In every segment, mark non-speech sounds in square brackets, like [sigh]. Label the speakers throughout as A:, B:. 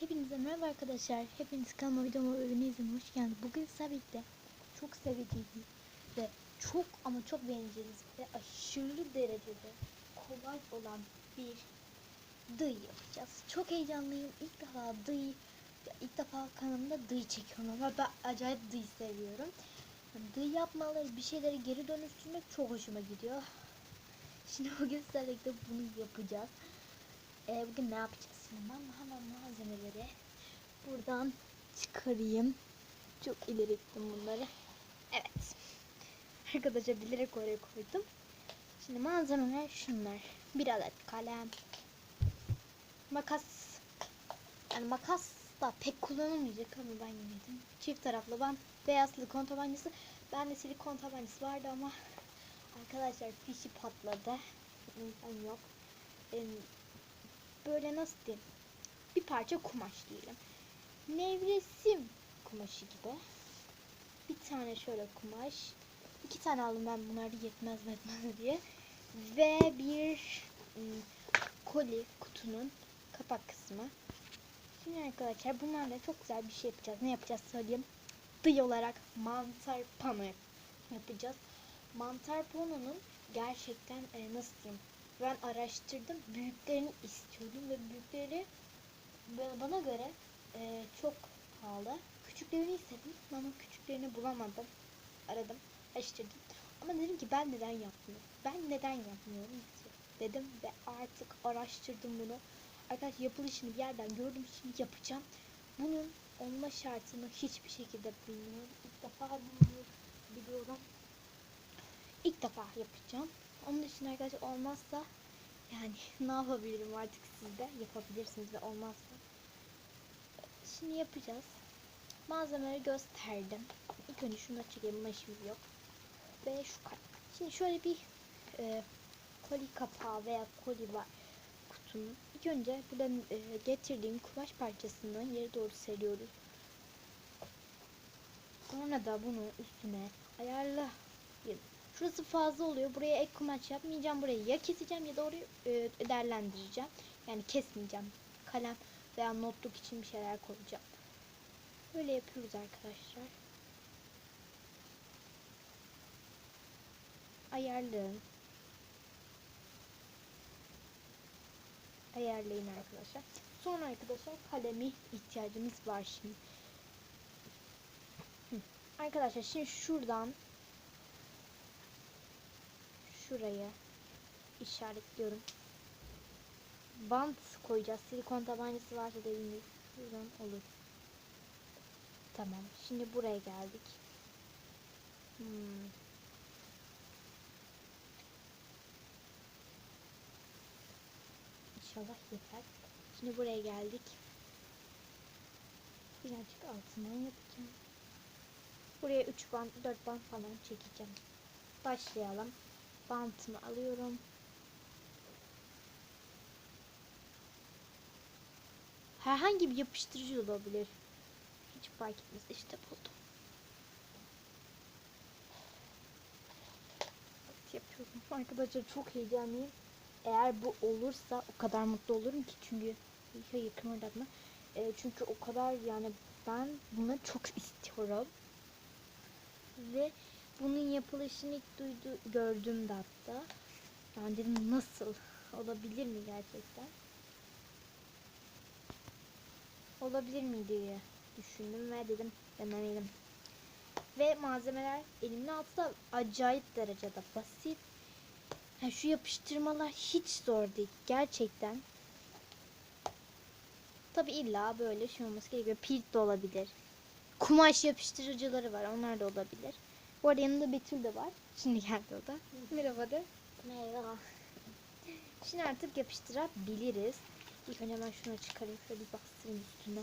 A: Hepinize merhaba arkadaşlar. Hepiniz kanalıma videoma ve izlemeye hoş geldiniz. Bugün birlikte çok seveceğiniz ve çok ama çok beğeneceğiniz ve aşırı derecede kolay olan bir dıy yapacağız. Çok heyecanlıyım. İlk defa dıy, ilk defa kanalımda dıy çekiyorum ama ben acayip dıy seviyorum. Dıy yapmaları, bir şeyleri geri dönüştürmek çok hoşuma gidiyor. Şimdi bugün sizlerle bunu yapacağız. Ee, bugün ne yapacağız? Ben hemen malzemeleri buradan çıkarayım. Çok ileri gittim bunları. Evet. Arkadaşlar bilerek oraya koydum. Şimdi malzemeler şunlar. Bir adet kalem. Makas. Yani makas da pek kullanılmayacak ama ben yemedim. Çift taraflı bant. Beyaz silikon tabancası. Bende silikon tabancası vardı ama arkadaşlar fişi patladı. Ben yok. Benim böyle nasıl diyeyim bir parça kumaş diyelim. Nevresim kumaşı gibi. Bir tane şöyle kumaş. iki tane aldım ben bunlar yetmez yetmez [laughs] diye. Ve bir ım, koli kutunun kapak kısmı. Şimdi arkadaşlar bunlarla çok güzel bir şey yapacağız. Ne yapacağız söyleyeyim. Dıy olarak mantar pano yap- yapacağız. Mantar panonun gerçekten e, nasıl diyeyim ben araştırdım. Büyüklerini istiyordum ve büyükleri ba- bana göre e, çok pahalı. Küçüklerini istedim ama küçüklerini bulamadım. Aradım, araştırdım. Ama dedim ki ben neden yapmıyorum? Ben neden yapmıyorum ki? Dedim ve artık araştırdım bunu. Arkadaşlar yapılışını bir yerden gördüm şimdi yapacağım. Bunun olma şartını hiçbir şekilde bilmiyorum. İlk defa bilmiyorum, biliyorum. İlk defa yapacağım. Onun dışında arkadaşlar olmazsa yani [laughs] ne yapabilirim artık siz de yapabilirsiniz ve olmazsa. Şimdi yapacağız. Malzemeleri gösterdim. İlk önce şunu çekeyim. Buna yok. Ve şu. Şimdi şöyle bir e, koli kapağı veya koli var kutunun. İlk önce buradan e, getirdiğim kumaş parçasını yere doğru seriyoruz. Sonra da bunu üstüne ayarla Şurası fazla oluyor. Buraya ek kumaş yapmayacağım. Burayı ya keseceğim ya da orayı e, değerlendireceğim. Yani kesmeyeceğim. Kalem veya notluk için bir şeyler koyacağım. Böyle yapıyoruz arkadaşlar. Ayarlayın. Ayarlayın arkadaşlar. Sonra arkadaşlar kalemi ihtiyacımız var şimdi. Arkadaşlar şimdi şuradan şuraya işaretliyorum. Bant koyacağız. Silikon tabancası varsa dediğim gibi şuradan olur. Tamam. Şimdi buraya geldik. Hmm. İnşallah yeter. Şimdi buraya geldik. Birazcık altından yapacağım. Buraya 3 bant, 4 bant falan çekeceğim. Başlayalım bantımı alıyorum. Herhangi bir yapıştırıcı olabilir. Hiç fark etmez. İşte buldum. Yapıyorum. Arkadaşlar çok heyecanlıyım. Eğer bu olursa o kadar mutlu olurum ki çünkü hayır kımırdatma. E, çünkü o kadar yani ben bunu çok istiyorum. Ve bunun yapılışını ilk duydu, gördüğümde hatta. Yani dedim nasıl? Olabilir mi gerçekten? Olabilir mi diye düşündüm ve dedim denemeyelim. Ve malzemeler elimin altında acayip derecede basit. Yani şu yapıştırmalar hiç zor değil. Gerçekten. Tabi illa böyle şey olması gerekiyor. Pil de olabilir. Kumaş yapıştırıcıları var. Onlar da olabilir. Bu arada yanında Betül de var. Şimdi geldi o da. Merhaba de.
B: Merhaba.
A: Şimdi artık yapıştırabiliriz. İlk önce ben şunu çıkarayım. Şöyle bir bastırayım üstüne.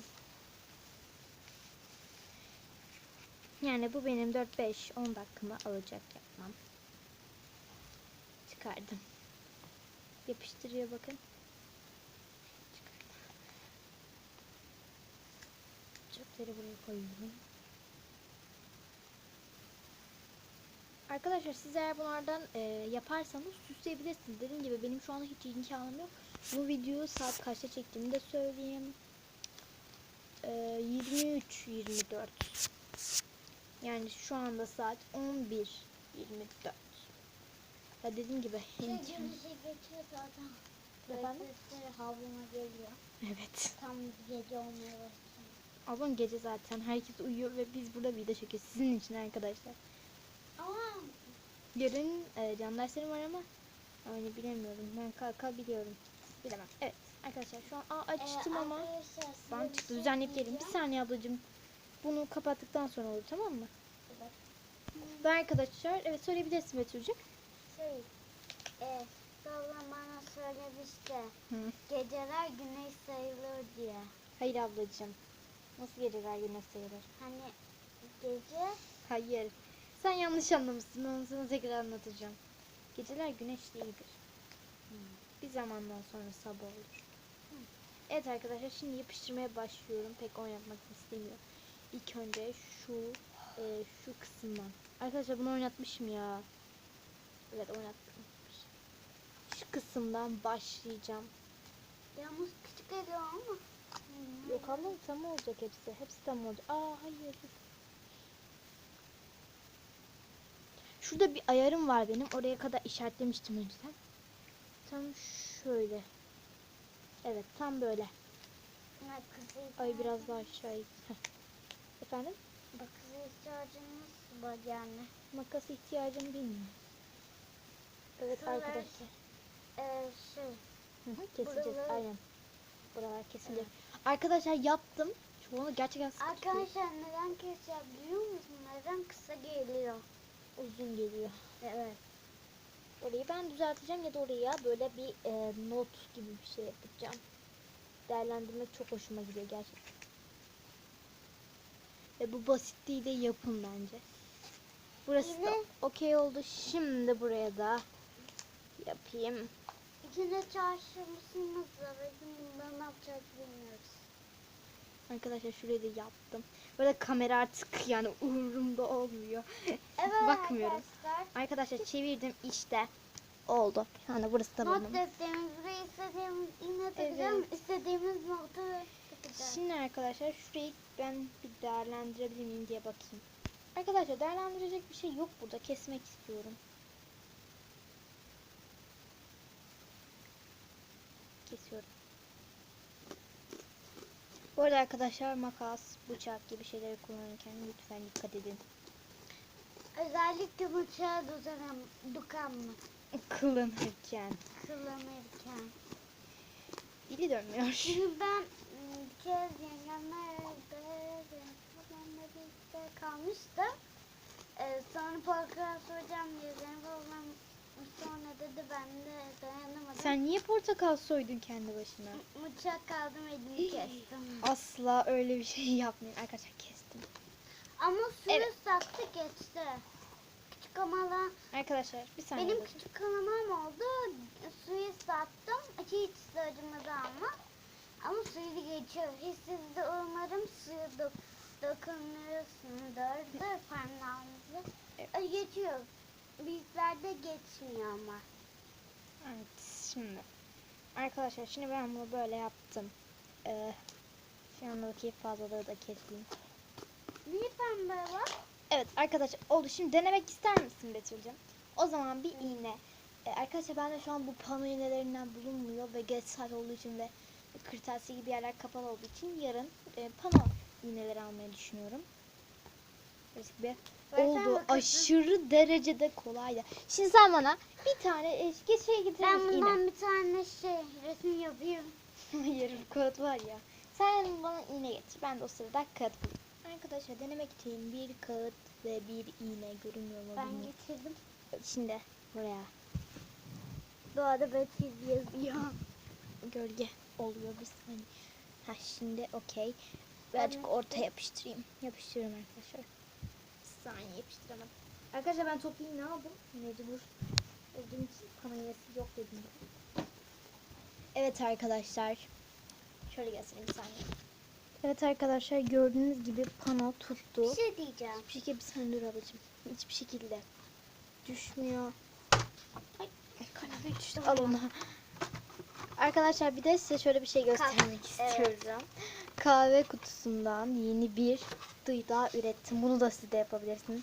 A: Yani bu benim 4-5-10 dakikamı alacak yapmam. Çıkardım. Yapıştırıyor bakın. Çıkardım. Çöpleri buraya koyuyorum. Arkadaşlar siz eğer bunlardan e, yaparsanız süsleyebilirsiniz. Dediğim gibi benim şu anda hiç imkanım yok. Bu videoyu saat kaçta çektiğimi de söyleyeyim. Ee, 23 24. Yani şu anda saat 11 24. Ya dediğim gibi
B: Şey
A: Hint.
B: güneşe geçiyor zaten.
A: Efendim?
B: Havluma geliyor.
A: Evet.
B: Tam gece olmaya başladı.
A: Ablam gece zaten herkes uyuyor ve biz burada video çekiyoruz sizin için arkadaşlar. Yarın e, can derslerim var ama yani bilemiyorum. Ben kalkabiliyorum. Bilemem. Evet arkadaşlar şu an aa, açtım
B: e,
A: ama ben çıktı
B: şey
A: düzenleyip geleyim. Bir saniye ablacığım. Bunu kapattıktan sonra olur tamam mı?
B: Evet.
A: Ve arkadaşlar evet söyleyebilirsin Betül'cüğüm.
B: Şey, e, babam bana söylemişti.
A: Hı.
B: Geceler güneş sayılır diye.
A: Hayır ablacığım. Nasıl geceler güneş sayılır?
B: Hani gece
A: Hayır. Sen yanlış anlamışsın. Onu sana tekrar anlatacağım. Geceler güneş değildir. Bir zamandan sonra sabah olur. Evet arkadaşlar şimdi yapıştırmaya başlıyorum. Pek oynatmak istemiyorum. İlk önce şu e, şu kısımdan. Arkadaşlar bunu oynatmışım ya. Evet oynattım. Şu kısımdan başlayacağım.
B: yalnız küçük geliyor ama.
A: Yok ama tam olacak hepsi. Hepsi tam olacak. Aa hayır. dur. Şurada bir ayarım var benim. Oraya kadar işaretlemiştim önceden. Tam şöyle. Evet tam böyle. Ay biraz daha aşağı. Heh. Efendim?
B: Bak kızı ihtiyacınız var yani.
A: Makas ihtiyacım bilmiyorum. Evet arkadaşlar.
B: Şey.
A: Hı hı, keseceğiz
B: Buraları-
A: aynen. Buralar kesilecek. Arkadaşlar yaptım. Çoğunu gerçekten sıkı tutuyor.
B: Arkadaşlar neden kesiyor biliyor musun? Neden kısa geliyor?
A: Uzun geliyor.
B: Evet.
A: Orayı ben düzelteceğim ya da oraya böyle bir e, not gibi bir şey yapacağım. Değerlendirmek çok hoşuma gidiyor gerçekten. Ve bu basitliği de yapın bence. Burası da okey oldu. Şimdi buraya da yapayım.
B: İçinde çarşımızımız var. Bizim bundan ne yapacağız bilmiyoruz.
A: Arkadaşlar şurayı da yaptım. Böyle kamera artık yani umurumda olmuyor. [laughs]
B: Evet
A: Bakmıyorum.
B: arkadaşlar.
A: Arkadaşlar çevirdim işte oldu. Yani burası da
B: Not defterimiz buraya istediğimiz iğne takacağım. İstediğimiz notu.
A: Şimdi arkadaşlar şurayı ben bir değerlendirebilir miyim diye bakayım. Arkadaşlar değerlendirecek bir şey yok burada. Kesmek istiyorum. Kesiyorum. Bu arada arkadaşlar makas, bıçak gibi şeyleri kullanırken lütfen dikkat edin.
B: Özellikle bıçağı dokanam, dokanma.
A: Kullanırken.
B: Kullanırken.
A: Dili dönmüyor.
B: Çünkü ben ım, bir kez yengemlerde babamla birlikte kalmıştım. Ee, sonra portakal soracağım diye Zeynep ablam sonra dedi ben de dayanamadım.
A: Sen niye portakal soydun kendi başına?
B: Bıçak kaldım elimi kestim. [laughs]
A: Asla öyle bir şey [laughs] yapmayın. Arkadaşlar kestim.
B: Ama suyu
A: Evet.
B: saktı geçti. Küçük kamala
A: Arkadaşlar bir saniye.
B: benim
A: bakın.
B: küçük kanamam oldu. Suyu sattım. Hiç acımadı ama. Ama suyu geçiyor. Hiç siz de umarım suyu do dokunuyorsunuzdur. Dur parmağınızı.
A: Evet.
B: Ay, Geçiyor. Büyüklerde geçmiyor ama.
A: Evet şimdi. Arkadaşlar şimdi ben bunu böyle yaptım. Ee, şu andaki fazlalığı da keseyim.
B: Niye pembe var?
A: Evet arkadaşlar oldu. Şimdi denemek ister misin Betül'cüm? O zaman bir iğne. Ee, arkadaşlar bende şu an bu pano iğnelerinden bulunmuyor ve geç saat olduğu için ve kırtasiye gibi yerler kapalı olduğu için yarın e, pano iğneleri almayı düşünüyorum.
B: Versene
A: oldu. Aşırı derecede kolaydı. Şimdi sen bana bir tane e, geç şeye getirir
B: Ben
A: misin iğne?
B: bundan bir tane şey resim yapayım. [laughs]
A: Hayır kağıt var ya. Sen bana iğne getir. Ben de o sırada kağıt bulayım. Arkadaşlar denemek için bir kağıt ve bir iğne görünüyor mu
B: Ben
A: bilmiyorum.
B: getirdim.
A: Şimdi buraya
B: Doğada Betül yazıyor.
A: gölge oluyor bir saniye. Ha şimdi okey. Birazcık orta yapıştırayım. Yapıştırıyorum arkadaşlar. Saniye yapıştıramadım. Arkadaşlar ben topu iğne aldım. Mecbur olduğum için kamerası yok dedim. Evet arkadaşlar. Şöyle gelsin bir saniye. Evet arkadaşlar gördüğünüz gibi pano tuttu.
B: Bir şey diyeceğim.
A: Hiçbir şekilde bir saniye dur ablacığım. Hiçbir şekilde düşmüyor. Ay, kaleme düştü. Al onu. Arkadaşlar bir de size şöyle bir şey göstermek
B: evet.
A: istiyorum. Kahve kutusundan yeni bir dıyda ürettim. Bunu da siz de yapabilirsiniz.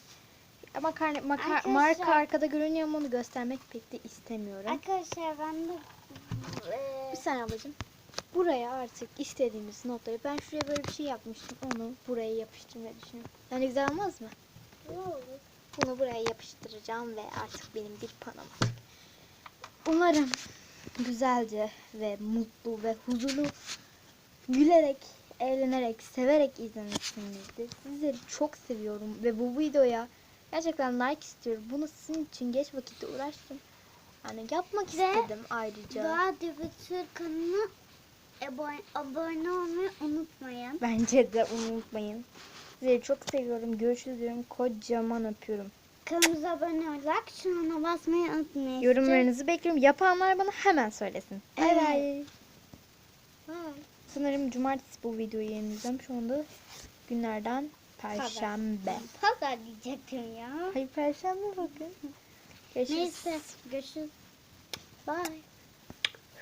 A: Ama karne, maka-
B: Arkadaşlar-
A: marka arkada görünüyor ama onu göstermek pek de istemiyorum.
B: Arkadaşlar ben de e,
A: Bir saniye ablacığım. Buraya artık istediğimiz notları ben şuraya böyle bir şey yapmıştım. Onu buraya yapıştırmayı düşünüyorum. Yani güzel olmaz mı?
B: ne olur?
A: Bunu buraya yapıştıracağım ve artık benim bir panom olacak. Umarım güzelce ve mutlu ve huzurlu gülerek, eğlenerek, severek izlemişsinizdir. Sizleri çok seviyorum ve bu videoya gerçekten like istiyorum. Bunu sizin için geç vakitte uğraştım. Yani yapmak
B: Ve
A: istedim ayrıca.
B: Doğa Divitür kanalına abone, abone olmayı unutmayın.
A: Bence de unutmayın. Sizleri çok seviyorum. Görüşürüz diyorum. Kocaman öpüyorum.
B: Kanalımıza abone olarak şuna basmayı unutmayın.
A: Yorumlarınızı bekliyorum. Yapanlar bana hemen söylesin.
B: Evet.
A: bay.
B: Bye.
A: Sanırım cumartesi bu videoyu yayınlayacağım. Şu anda günlerden perşembe.
B: Pazar diyecektim ya.
A: Hayır perşembe bakın. Görüşürüz.
B: Neyse görüşürüz.
A: Bye.